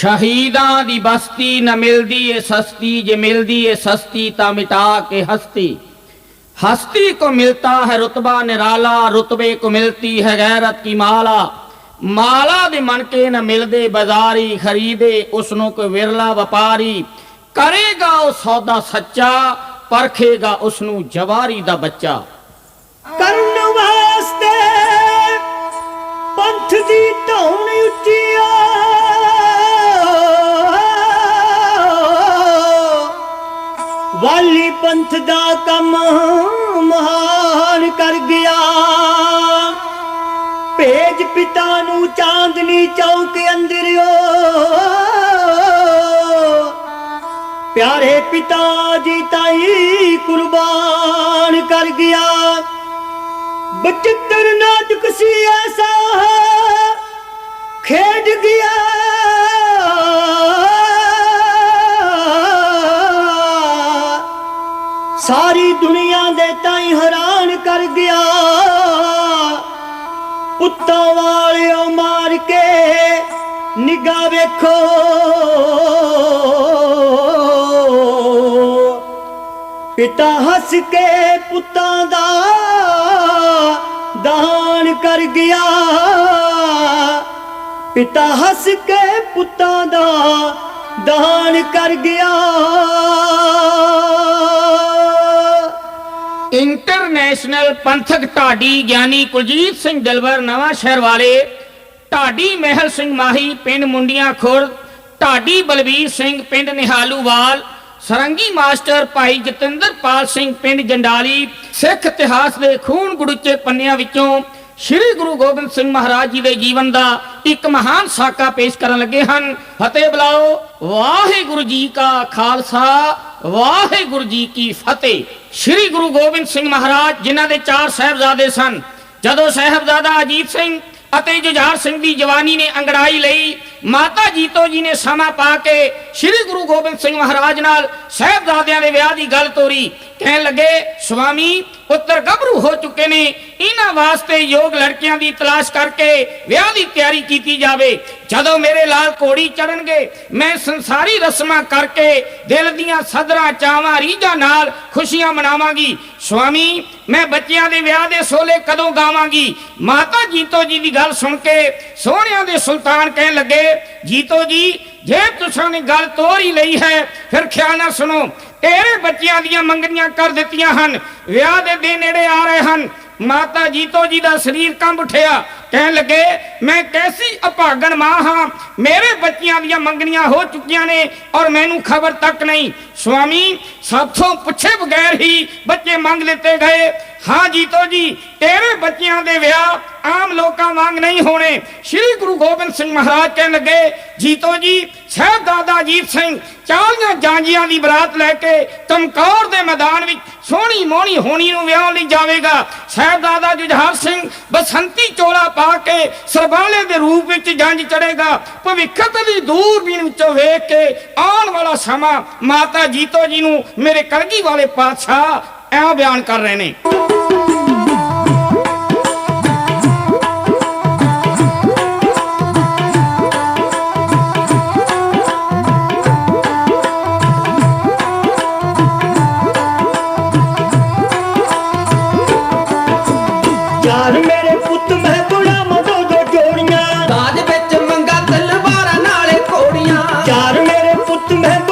ਸ਼ਹੀਦਾਂ ਦੀ ਬਸਤੀ ਨ ਮਿਲਦੀ ਏ ਸਸਤੀ ਜੇ ਮਿਲਦੀ ਏ ਸਸਤੀ ਤਾਂ ਮਿਟਾ ਕੇ ਹਸਤੀ हस्ती को मिलता है रुतबा निराला रुतबे को मिलती है गैरत की माला ਮਾਲਾ ਦੇ ਮਣਕੇ ਨ ਮਿਲਦੇ ਬਾਜ਼ਾਰੀ ਖਰੀਦੇ ਉਸ ਨੂੰ ਕੋਈ ਵਿਰਲਾ ਵਪਾਰੀ ਕਰੇਗਾ ਉਹ ਸੌਦਾ ਸੱਚਾ ਪਰਖੇਗਾ ਉਸ ਨੂੰ ਜਵਾਰੀ ਦਾ ਬੱਚਾ ਕਰਨ ਵਾਸਤੇ ਪੰਥ ਦੀ ਧੌਣ ਉੱਚੀਆ ਵਾਲੀ ਪੰਥ ਦਾ ਕੰਮ ਮਹਾਨ ਕਰ ਗਿਆ। ਭੇਜ ਪਿਤਾ ਨੂੰ ਚਾਂਦਨੀ ਚੌਕ ਅੰਦਰਿਓ। ਪਿਆਰੇ ਪਿਤਾ ਜੀ ਤਾਈ ਕੁਰਬਾਨ ਕਰ ਗਿਆ। ਬਚਿੱਤਰ ਨਾਜ਼ੁਕ ਸੀ ਐਸਾ। ਖੇਡ ਗਿਆ। ਸਾਰੀ ਦੁਨੀਆ ਦੇ ਤਾਈ ਹੈਰਾਨ ਕਰ ਗਿਆ। ਪੁੱਤਾਂ ਵਾਲਿਓ ਮਾਰ ਕੇ ਨਿਗਾਹ ਵੇਖੋ। ਪਿਤਾ ਹੱਸ ਕੇ ਪੁੱਤਾਂ ਦਾ ਦਾਨ ਕਰ ਗਿਆ। ਪਿਤਾ ਹੱਸ ਕੇ ਪੁੱਤਾਂ ਦਾ ਦਾਨ ਕਰ ਗਿਆ। ਇੰਟਰਨੈਸ਼ਨਲ ਪੰਥਕ ਢਾਡੀ ਗਿਆਨੀ ਕੁਲਜੀਤ ਸਿੰਘ ਦਿਲਵਰ ਨਵਾਂ ਸ਼ਹਿਰ ਵਾਲੇ ਢਾਡੀ ਮਹਿਲ ਸਿੰਘ ਮਾਹੀ, ਪਿੰਡ ਮੁੰਡੀਆਂ ਖੁਰਦ, ਢਾਡੀ ਬਲਬੀਰ ਸਿੰਘ, ਪਿੰਡ ਨਿਹਾਲੂਵਾਲ, ਸਰੰਗੀ ਮਾਸਟਰ ਭਾਈ ਜਤਿੰਦਰਪਾਲ ਸਿੰਘ, ਪਿੰਡ ਜੰਡਾਲੀ, ਸਿੱਖ ਇਤਿਹਾਸ ਦੇ ਖੂਨ ਗੁੜੁੱਚੇ ਪੰਨਿਆਂ ਵਿੱਚੋਂ ਸ੍ਰੀ ਗੁਰੂ ਗੋਬਿੰਦ ਸਿੰਘ ਮਹਾਰਾਜ ਜੀ ਦੇ ਜੀਵਨ ਦਾ ਇੱਕ ਮਹਾਨ ਸਾਕਾ ਪੇਸ਼ ਕਰਨ ਲੱਗੇ ਹਨ। ਫਤਿਹ ਬੁਲਾਓ। ਵਾਹਿਗੁਰੂ ਜੀ ਕਾ ਖਾਲਸਾ। ਵਾਹਿਗੁਰੂ ਜੀ ਕੀ ਫਤਿਹ। ਸ੍ਰੀ ਗੁਰੂ ਗੋਬਿੰਦ ਸਿੰਘ ਮਹਾਰਾਜ, ਜਿਨ੍ਹਾਂ ਦੇ ਚਾਰ ਸਾਹਿਬਜ਼ਾਦੇ ਸਨ। ਜਦੋਂ ਸਾਹਿਬਜ਼ਾਦਾ ਅਜੀਤ ਸਿੰਘ ਅਤੇ ਜੁਝਾਰ ਸਿੰਘ ਦੀ ਜਵਾਨੀ ਨੇ ਅੰਗੜਾਈ ਲਈ, ਮਾਤਾ ਜੀਤੋ ਜੀ ਨੇ ਸਮਾਂ ਪਾ ਕੇ ਸ੍ਰੀ ਗੁਰੂ ਗੋਬਿੰਦ ਸਿੰਘ ਮਹਾਰਾਜ ਨਾਲ ਸਾਹਿਬਜ਼ਾਦਿਆਂ ਦੇ ਵਿਆਹ ਦੀ ਗੱਲ ਤੋਰੀ। ਕਹਿਣ ਲੱਗੇ, ਸੁਆਮੀ ਪੁੱਤਰ ਗੱਭਰੂ ਹੋ ਚੁੱਕੇ ਨੇ। ਇਹਨਾਂ ਵਾਸਤੇ ਯੋਗ ਲੜਕੀਆਂ ਦੀ ਤਲਾਸ਼ ਕਰਕੇ ਵਿਆਹ ਦੀ ਤਿਆਰੀ ਕੀਤੀ ਜਾਵੇ। ਜਦੋਂ ਮੇਰੇ ਲਾਲ ਕੋੜੀ ਚੜਨਗੇ ਮੈਂ ਸੰਸਾਰੀ ਰਸਮਾਂ ਕਰਕੇ ਦਿਲ ਦੀਆਂ ਸਦਰਾਂ ਚਾਵਾਂ, ਰੀਝਾਂ ਨਾਲ ਖੁਸ਼ੀਆਂ ਮਨਾਵਾਂਗੀ। ਸੁਆਮੀ ਮੈਂ ਬੱਚਿਆਂ ਦੇ ਵਿਆਹ ਦੇ ਸੋਲੇ ਕਦੋਂ ਗਾਵਾਂਗੀ? ਮਾਤਾ ਜੀਤੋ ਜੀ ਦੀ ਗੱਲ ਸੁਣ ਕੇ ਸੋਹਣਿਆਂ ਦੇ ਸੁਲਤਾਨ ਕਹਿਣ ਲੱਗੇ, ਜੀਤੋ ਜੀ, ਜੇ ਤੁਸੀਂ ਗੱਲ ਤੋਰ ਹੀ ਲਈ ਹੈ, ਫਿਰ ਖਿਆਲ ਨਾਲ ਸੁਣੋ। ਤੇਰੇ ਬੱਚਿਆਂ ਦੀਆਂ ਮੰਗਣੀਆਂ ਕਰ ਦਿੱਤੀਆਂ ਹਨ। ਵਿਆਹ ਦੇ ਦਿਨ ਨੇੜੇ ਆ ਰਹੇ ਹਨ। ਮਾਤਾ ਜੀਤੋ ਜੀ ਦਾ ਸਰੀਰ ਕੰਬ ਉੱਠਿਆ। ਕਹਿਣ ਲੱਗੇ, ਮੈਂ ਕੈਸੀ ਅਭਾਗਣ ਮਾਂ ਹਾਂ। ਮੇਰੇ ਬੱਚਿਆਂ ਦੀਆਂ ਮੰਗਣੀਆਂ ਹੋ ਚੁੱਕੀਆਂ ਨੇ ਔਰ ਮੈਨੂੰ ਖਬਰ ਤੱਕ ਨਹੀਂ। ਸੁਆਮੀ ਸਾਥੋਂ ਪੁੱਛੇ ਬਗੈਰ ਹੀ ਬੱਚੇ ਮੰਗ ਲਿੱਤੇ ਗਏ। ਹਾਂ ਜੀਤੋ ਜੀ, ਤੇਰੇ ਬੱਚਿਆਂ ਦੇ ਵਿਆਹ ਆਮ ਲੋਕਾਂ ਵਾਂਗ ਨਹੀਂ ਹੋਣੇ। ਸ੍ਰੀ ਗੁਰੂ ਗੋਬਿੰਦ ਸਿੰਘ ਮਹਾਰਾਜ ਕਹਿਣ ਲੱਗੇ, ਜੀਤੋ ਜੀ, ਸਾਹਿਬਜ਼ਾਦਾ ਅਜੀਤ ਸਿੰਘ, ਚਾਲੀਆਂ ਜਾਂਜੀਆਂ ਦੀ ਬਰਾਤ ਲੈ ਕੇ ਚਮਕੌਰ ਦੇ ਮੈਦਾਨ ਵਿੱਚ ਸੋਹਣੀ ਮੋਹਣੀ ਹੋਣੀ ਨੂੰ ਵਿਆਹ ਲਈ ਜਾਵੇਗਾ। ਸਾਹਿਬਜ਼ਾਦਾ ਜੁਝਾਰ ਸਿੰਘ ਬਸੰਤੀ ਚੋਲਾ ਪਾ ਕੇ ਸਰਬਾਲੇ ਦੇ ਰੂਪ ਵਿੱਚ ਜੰਜ ਚੜੇਗਾ ਭਵਿੱਖਤ ਦੀ ਦੂਰਬੀਨ ਵਿੱਚੋਂ ਵੇਖ ਕੇ ਆਉਣ ਵਾਲਾ ਸਮਾਂ ਮਾਤਾ ਜੀਤੋ ਜੀ ਨੂੰ ਮੇਰੇ ਕਲਗੀ ਵਾਲੇ ਪਾਤਸ਼ਾਹ ਐਂ ਬਿਆਨ ਕਰ ਰਹੇ ਨੇ। ਮੇਰੇ